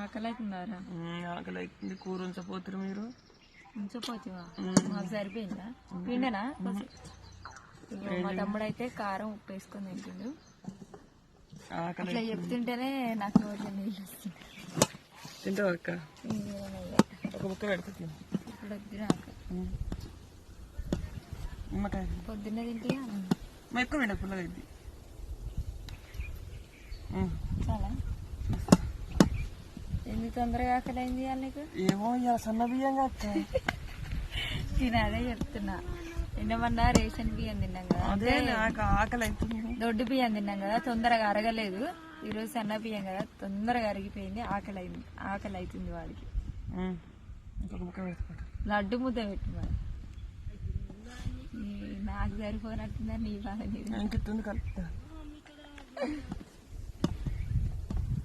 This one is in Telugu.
ఆకలి అవుతుందారా ఆకలి అవుతుంది కూర ఉంచపోతురు మీరు? ఉంచపోతివా? మాకు సరిపోయిందా? పిండనా? మా తమ్ముడు అయితే కారం ఉప్పు వేసుకొని తింటుండు. చెప్తుంటేనే నాకు నోట్లో నీళ్ళు వస్తుంది తింటావు అక్క. ఒక ముక్క ఇప్పుడు పొద్దున్నే తింటే మా ఎక్కువ పుల్లగా అయింది చాలా ఎందుకు తొందరగా ఆకలి అయింది నీకు? ఏమో ఇవాళ సన్న అక్క నేను అదే చెప్తున్నా. నిన్నమన్నా రేషన్ బియ్యం తిన్నాం కదా. అదే నాకు ఆకలి అవుతుంది దొడ్డు బియ్యం తిన్నాం కదా తొందరగా అరగలేదు. ఈరోజు సన్న బియ్యం కదా తొందరగా అరిగిపోయింది ఆకలి అయింది ఆకలి అవుతుంది వాడికి లడ్డు ముద్ద పెట్టు మరి. నాకు సరిపోనట్టుందా నీ నీది ఇంకెత్తుంది కలుపుతా.